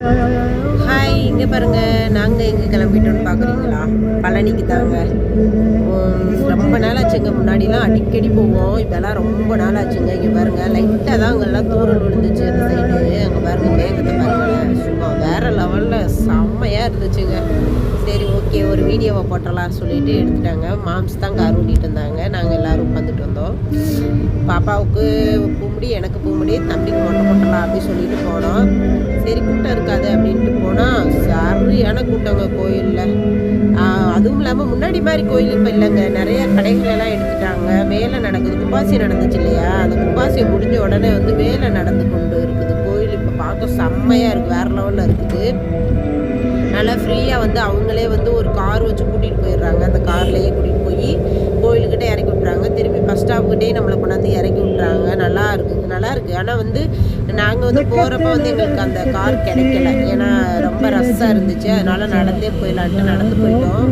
Hi இங்கே பாருங்க. நாங்கள் எங்கே கிளம்பிட்டோம்னு பார்க்குறீங்களா பழனிக்கு தாங்க. ரொம்ப நாள் ஆச்சுங்க முன்னாடிலாம் அடிக்கடி போவோம். இப்போல்லாம் ரொம்ப நாள் ஆச்சுங்க இங்கே பாருங்கள் லைட்டாக தான் அங்கெல்லாம் தூரல் விழுந்துச்சு அந்த சைடு அங்கே பாருங்க மேகத்தை பாருங்கள் சும்மா வேறு லெவலில் செம்மையாக இருந்துச்சுங்க. சரி ஓகே ஒரு வீடியோவை போட்டலாம் சொல்லிட்டு எடுத்துட்டாங்க. மாம்ஸ் தான் கார் ஓட்டிட்டு இருந்தாங்க. நாங்கள் எல்லாரும் உட்காந்துட்டு வந்தோம். பாப்பாவுக்கு பூமுடி எனக்கு பூமுடி தம்பிக்கு மொட்டை போட்டலாம் அப்படின்னு சொல்லிட்டு போனோம். சரி கூட்டம் இருக்காது அப்படின்ட்டு போனால் சரியான கூட்டங்க கோயிலில். அதுவும் இல்லாமல் முன்னாடி மாதிரி கோயில் இப்போ இல்லைங்க. நிறைய கடைகளெல்லாம் எடுத்துட்டாங்க. வேலை நடக்குது. கும்பாசி நடந்துச்சு இல்லையா? அந்த கும்பாசி முடிஞ்ச உடனே வந்து வேலை நடந்து கொண்டு இருக்குது. கோயில் இப்போ பார்க்க செம்மையாக இருக்குது வேறு லெவலில் இருக்குது. நல்லா ஃப்ரீயாக வந்து அவங்களே வந்து ஒரு கார் வச்சு கூட்டிகிட்டு போயிடுறாங்க. அந்த கார்லேயே கூட்டிகிட்டு போய் கோயிலுக்கிட்ட இறக்கி விட்றாங்க திரும்பி பஸ் ஸ்டாப்கிட்டே நம்மளை கொண்டாந்து இறக்கி விட்றாங்க நல்லா இருக்குது நல்லா இருக்குது ஆனால் வந்து வந்து போகிறப்ப வந்து எங்களுக்கு அந்த கார் கிடைக்கல. ஏன்னா ரொம்ப ரஷ்ஷாக இருந்துச்சு. அதனால் நடந்தே போயிடலான்ட்டு நடந்து போயிட்டோம்.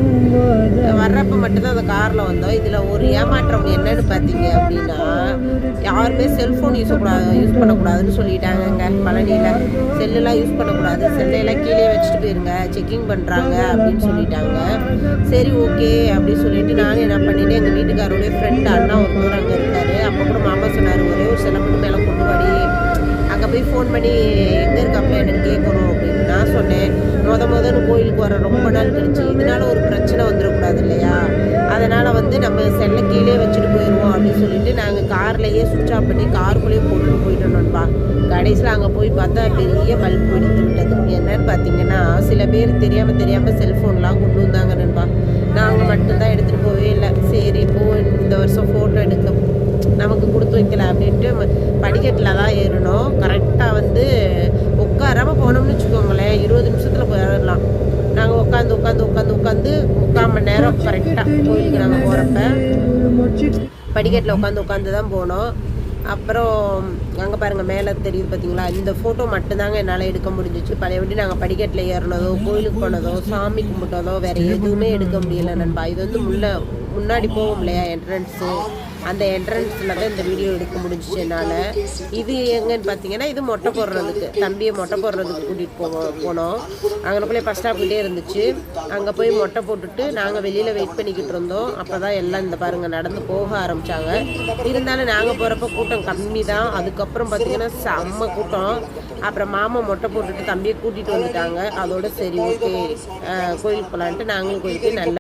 வர்றப்ப மட்டும்தான் அந்த காரில் வந்தோம். இதில் ஒரு ஏமாற்றம் என்னன்னு பார்த்தீங்க அப்படின்னா யாருமே செல்ஃபோன் யூஸ் கூடாது யூஸ் பண்ணக்கூடாதுன்னு சொல்லிட்டாங்க பழனியில். செல்லுலாம் யூஸ் பண்ணக்கூடாது. செல்லையெல்லாம் கீழே வச்சுட்டு போயிருங்க. செக்கிங் பண்ணுறாங்க அப்படின்னு சொல்லிட்டாங்க. சரி ஓகே அப்படின்னு சொல்லிட்டு நானும் என்ன பண்ணிட்டேன் எங்கள் வீட்டுக்காரோடைய ஃப்ரெண்ட் அண்ணா ஒருத்தர் அங்கே இருக்காரு அப்போ கூட மாமா சொன்னார் ஒரே ஒரு சில மணி மேலே ஃபோன் பண்ணி எங்கே இருக்காப்ல எனக்கு கேட்கணும் அப்படின்னு நான் சொன்னேன். முத முதன்னு கோயிலுக்கு வர ரொம்ப நாள் கழிச்சு இதனால ஒரு பிரச்சனை வந்துடக்கூடாது இல்லையா? அதனால் வந்து நம்ம செல்லை கீழே வச்சுட்டு போயிடுவோம் அப்படின்னு சொல்லிட்டு நாங்கள் கார்லேயே சுவிட்ச் ஆஃப் பண்ணி காருக்குள்ளேயே போட்டு போயிட்டோம்ப்பா கடைசியில் அங்கே போய் பார்த்தா பெரிய பல்ப் வெடித்து விட்டது. என்னன்னு பார்த்தீங்கன்னா சில பேர் தெரியாமல் தெரியாமல் செல்ஃபோன்லாம் கொண்டு வந்தாங்க நண்பா. நாங்கள் மட்டும்தான் எடுத்துகிட்டு போகவே இல்லை. சரி போ இந்த வருஷம் ஃபோட்டோ எடுக்க நமக்கு கொடுத்து வைக்கல அப்படின்ட்டு படிக்கட்டில் தான் ஏறணும் கரெக்டாக வந்து உட்காராம போனோம்னு வச்சுக்கோங்களேன். இருபது நிமிஷத்தில் போயிடலாம். நாங்கள் உட்காந்து உட்காந்து உட்காந்து உட்காந்து முக்கால் மணி நேரம் கரெக்டாக கோயிலுக்கு நாங்கள் போகிறப்ப படிக்கட்டில் உட்காந்து உட்காந்து தான் போனோம். அப்புறம் அங்கே பாருங்கள் மேலே தெரியுது பார்த்தீங்களா இந்த ஃபோட்டோ மட்டும்தாங்க என்னால் எடுக்க முடிஞ்சிச்சு. பழையபடி நாங்கள் படிக்கட்டில் ஏறினதோ கோயிலுக்கு போனதோ சாமி கும்பிட்டதோ வேறு எதுவுமே எடுக்க முடியல நண்பா. இது வந்து முன்ன முன்னாடி போவோம் இல்லையா என்ட்ரன்ஸு அந்த என்ட்ரன்ஸில் தான் இந்த வீடியோ எடுக்க முடிஞ்சிச்சு என்னால். இது எங்கன்னு பார்த்தீங்கன்னா இது மொட்டை போடுறதுக்கு. தம்பியை மொட்டை போடுறதுக்கு கூட்டிகிட்டு போவோம் போனோம். அங்கனக்குள்ளே பஸ் ஸ்டாப்கிட்டே இருந்துச்சு. அங்கே போய் மொட்டை போட்டுட்டு நாங்கள் வெளியில் வெயிட் பண்ணிக்கிட்டு இருந்தோம். அப்போ தான் எல்லாம் இந்த பாருங்கள் நடந்து போக ஆரம்பித்தாங்க இருந்தாலும் நாங்கள் போகிறப்ப கூட்டம் கம்மி தான் அதுக்கப்புறம் பார்த்தீங்கன்னா செம்ம கூட்டம். அப்புறம் மாமா மொட்டை போட்டுட்டு தம்பியை கூட்டிகிட்டு வந்துட்டாங்க. அதோட சரி ஓகே கோயிலுக்கு போகலான்ட்டு நாங்களும் கோயிலுக்கு நல்லா